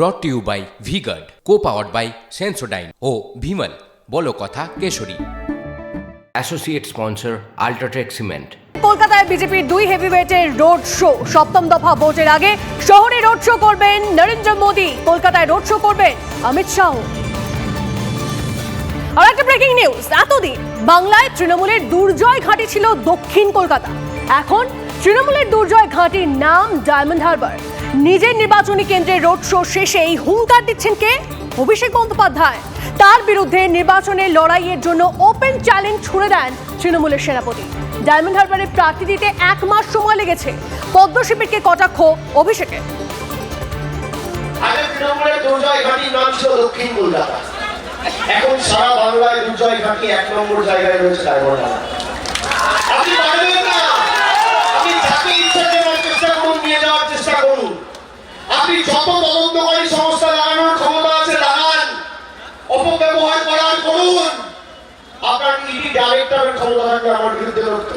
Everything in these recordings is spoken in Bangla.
Brought to you by V-Guard co powered by Sensodyne ও ভিমল বলো কথা Kesari. Associate sponsor UltraTech cement কলকাতায় বিজেপির দুই হেভিওয়েটের রোড শো সপ্তম দফা ভোটের আগে শহরে রোড শো করবেন নরেন্দ্র মোদী। কলকাতায় রোড শো করবেন অমিত শাহ। আর একটা ব্রেকিং নিউজ এতদিন বাংলায় তৃণমূলের দুর্জয় ঘাঁটি ছিল দক্ষিণ কলকাতা। এখন তৃণমূলের দুর্জয় ঘাঁটির নাম ডায়মন্ড হারবার নিজের নির্বাচনী কেন্দ্রে রোড শো শেষে এই হুঙ্কার দিচ্ছেন কে? অভিষেক বন্দ্যোপাধ্যায়। তার বিরুদ্ধে নির্বাচনের লড়াইয়ের জন্য ওপেন চ্যালেঞ্জ ছুড়ে দেন তৃণমূলের সেনাপতি। ডায়মন্ড হারবারে প্রার্থী দিতে এক মাস সময় লেগেছে। পদ্ম শিবিরকে কটাক্ষ কলকাতা। এখন সারা বাংলায় দুর্জয় ঘাটি এক নম্বর জায়গায় রয়েছে ডায়মন্ড হারবার। আপনি পারবেন না আপনি যাকে ইচ্ছা দেওয়ার চেষ্টা করুন নিয়ে যাওয়ার চেষ্টা করুন আপনি যত তদন্তকারী সংস্থা লাগানোর ক্ষমতা আছে লাগান অপব্যবহার করার করুন। আপনার ইডি ডাইরেক্টরের ক্ষমতা থাকলে আমার বিরুদ্ধে লড়তো?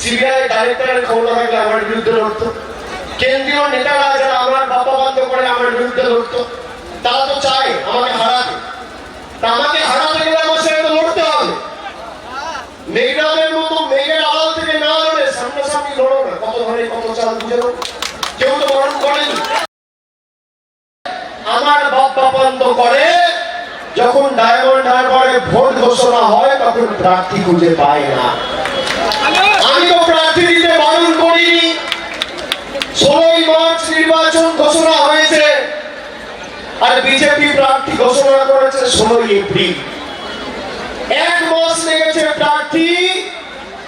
সিবিআই ডাইরেক্টরের ক্ষমতা থাকলে আমার বিরুদ্ধে লড়তো? কেন্দ্রীয় নেতারা যারা আমার বাবা করে আমার বিরুদ্ধে লড়তো, তারা তো চায় আমাকে হারাতে। তা আমাকে হারাতে গেলে আমার তো লড়তে হবে। মেঘনাদের মতো মেঘের আড়াল থেকে না লড়ে সামনাসামনি লড়ো না। কত ঘরে কত চাল বুঝে কেউ তো বরণ করেনি। আমার করে, যখন ডায়মন্ড হারবারে ভোট ঘোষণা হয়, তখন প্রার্থী খুঁজে পায় না। আমি তো প্রার্থী দিতে বারণ করিনি। ষোলোই মার্চ নির্বাচন ঘোষণা হয়েছে, আর বিজেপি প্রার্থী ঘোষণা করেছে ষোলোই এপ্রিল। এক মাস লেগেছে প্রার্থী,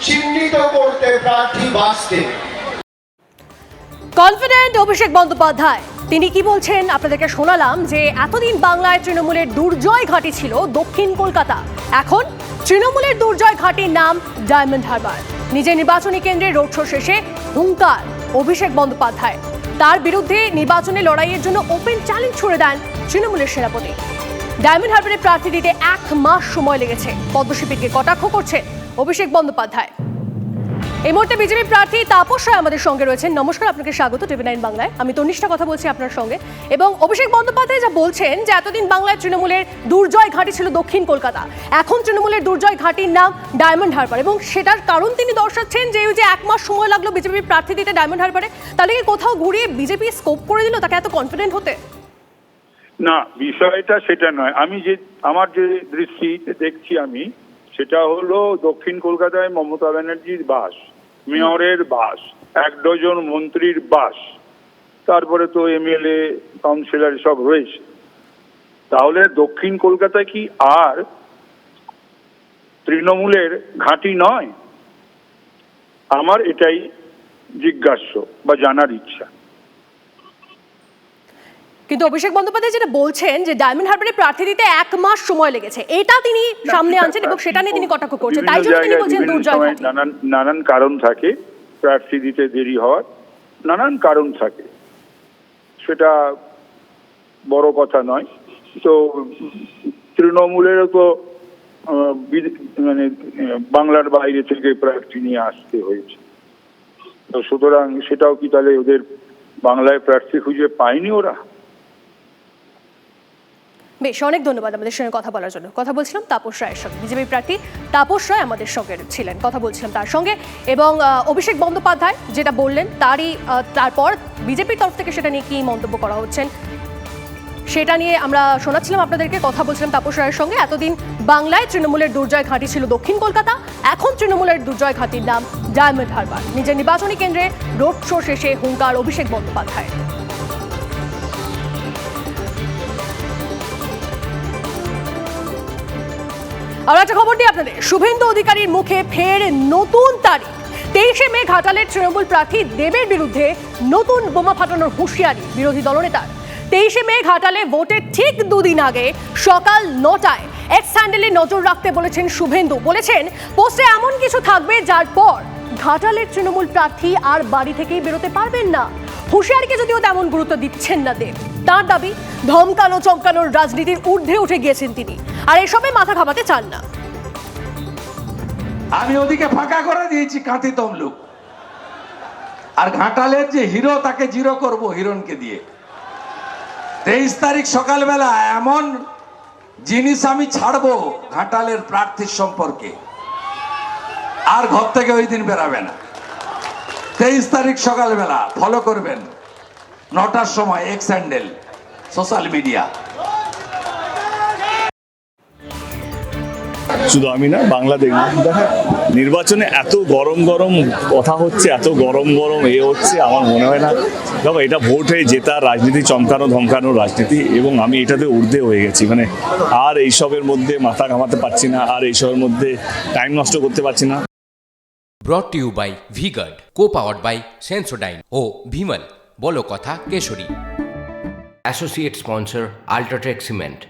চিহ্নিত করতে, প্রার্থী বাঁচতে। কনফিডেন্ট অভিষেক বন্দ্যোপাধ্যায়। তিনি কি বলছেন? আপনাদেরকে শোনালাম যে এতদিন বাংলায় তৃণমূলের দুর্জয় ঘাঁটি ছিল দক্ষিণ কলকাতা। এখন তৃণমূলের দুর্জয় ঘাঁটির নাম ডায়মন্ড হারবার। নিজের নির্বাচনী কেন্দ্রে রোড শো শেষে হুঙ্কার, অভিষেক বন্দ্যোপাধ্যায়। তার বিরুদ্ধে নির্বাচনী লড়াইয়ের জন্য ওপেন চ্যালেঞ্জ ছুড়ে দেন তৃণমূলের সেনাপতি। ডায়মন্ড হারবারে প্রার্থী দিতে এক মাস সময় লেগেছে। পদ্মশিবিরকে কটাক্ষ করছে অভিষেক বন্দ্যোপাধ্যায়। এই মুহূর্তে বিজেপি প্রার্থী তাপস রায় আমাদের সঙ্গে রয়েছেন। নমস্কার, আপনাকে স্বাগত টিভি নাইন বাংলায়। আমি তনিষ্ঠা কথা বলছি আপনার সঙ্গে। এবং অভিষেক বন্দ্যোপাধ্যায় যা বলছেন যে এতদিন বাংলায় তৃণমূলের দুর্জয় ঘাঁটি ছিল দক্ষিণ কলকাতা, এখন তৃণমূলের দুর্জয় ঘাঁটির নাম ডায়মন্ড হারবার। এবং সেটার কারণ তিনি দর্শাচ্ছেন যে ওই যে এক মাস সময় লাগল বিজেপি প্রার্থী দিতে ডায়মন্ড হারবারে, তাহলে কি কোথাও ঘুরিয়ে বিজেপি স্কোপ করে দিল তাকে এত কনফিডেন্ট হতে? না, বিষয়টা সেটা নয়। আমি যে, আমার যে দৃষ্টিতে দেখছি আমি, সেটা হলো দক্ষিণ কলকাতায় মমতা ব্যানার্জির বাস। মেয়রের বাস, এক ডজন মন্ত্রীর বাস। তারপরে তো এমএলএ, কাউন্সিলর সব রয়েছে। তাহলে দক্ষিণ কলকাতায় কি আর তৃণমূলের ঘাঁটি নয়? আমার এটাই জিজ্ঞাস্য বা জানার ইচ্ছা। কিন্তু অভিষেক বন্দ্যোপাধ্যায় যেটা বলছেন যে ডায়মন্ড হারবারে প্রার্থী দিতে এক মাস সময় লেগেছে এটা তিনি সামনে আনছেন এবং সেটা নিয়ে তিনি কটাক্ষ করছেন। তাই জন্য তিনি বলছেন দুর্জয় নানান নানান কারণ থাকে প্রার্থী দিতে দেরি হওয়ার নানান কারণ থাকে। সেটা বড় কথা নয়। তো তৃণমূলেরও তো মানে বাংলার বাইরে থেকে প্রার্থী নিয়ে আসতে হয়েছে। তো সুতরাং সেটাও কি তাহলে ওদের বাংলায় প্রার্থী খুঁজে পায়নি ওরা? বেশ, অনেক ধন্যবাদ আমাদের সঙ্গে কথা বলার জন্য। কথা বলছিলাম তাপস রায়ের সঙ্গে। বিজেপি প্রার্থী তাপস রায় আমাদের সঙ্গে ছিলেন। কথা বলছিলাম তার সঙ্গে। এবং অভিষেক বন্দ্যোপাধ্যায় যেটা বললেন, তারই তারপর বিজেপির তরফ থেকে সেটা নিয়ে কি মন্তব্য করা হচ্ছেন, সেটা নিয়ে আমরা শোনাচ্ছিলাম আপনাদেরকে। কথা বলছিলাম তাপস রায়ের সঙ্গে। এতদিন বাংলায় তৃণমূলের দুর্জয় ঘাঁটি ছিল দক্ষিণ কলকাতা। এখন তৃণমূলের দুর্জয় ঘাঁটির নাম ডায়মন্ড হারবার। নিজের নির্বাচনী কেন্দ্রে রোড শো শেষে হুঙ্কার অভিষেক বন্দ্যোপাধ্যায় আর একটা খবর দিই আপনাদের। শুভেন্দু অধিকারীর মুখে ফের নতুন তারিখ। তেইশে মে ঘাটালের তৃণমূল প্রার্থী দেবের বিরুদ্ধে নতুন বোমা ফাটানোর হুঁশিয়ারি বিরোধী দলনেতার। তেইশে মে ঘাটালে ভোটের ঠিক দুদিন আগে, সকাল নটায় এক্স হ্যান্ডেলে নজর রাখতে বলেছেন শুভেন্দু। বলেছেন, পোস্টে এমন কিছু থাকবে যার পর ঘাটালের তৃণমূল প্রার্থী আর বাড়ি থেকেই বেরোতে পারবেন না। হুঁশিয়ারিকে যদিও তেমন গুরুত্ব দিচ্ছেন না দেব। তার দাবি, ধমকানো চমকানোর রাজনীতির ঊর্ধ্বে উঠে গিয়েছেন তিনি। আর এসবে মাথা ঘামাতে চান না। আমি ওদিকে ফাঁকা করে দিয়েছি, কাঁথি তমলুক। আর ঘাটালের যে হিরো, তাকে জিরো করব হিরণকে দিয়ে। তেইশ তারিখ সকালবেলা এমন জিনিস আমি ছাড়বো ঘাটালের প্রার্থীর সম্পর্কে। আর ঘর থেকে ওই দিন বেরাবে না। তেইশ তারিখ সকালবেলা ফলো করবেন। নটার সময় এক্স হ্যান্ডেল সোশ্যাল মিডিয়া শুধু আমি না, বাংলা দেখলাম দেখা, নির্বাচনে এত গরম গরম কথা হচ্ছে, এত গরম গরম এ হচ্ছে, আমার মনে হয় না। দেখো এটা ভোট হয়ে জেতা, রাজনীতি চমকানো, ধমকানো রাজনীতি, এবং আমি এটাতে ঊর্ধ্বে হয়ে গেছি। মানে আর এইসবের মধ্যে মাথা ঘামাতে পারছি না, আর এইসবের মধ্যে টাইম নষ্ট করতে পারছি না। Brought you by V-Guard co powered by Sensodyne ও ভিমল বলো কথা Kesari. Associate sponsor UltraTech cement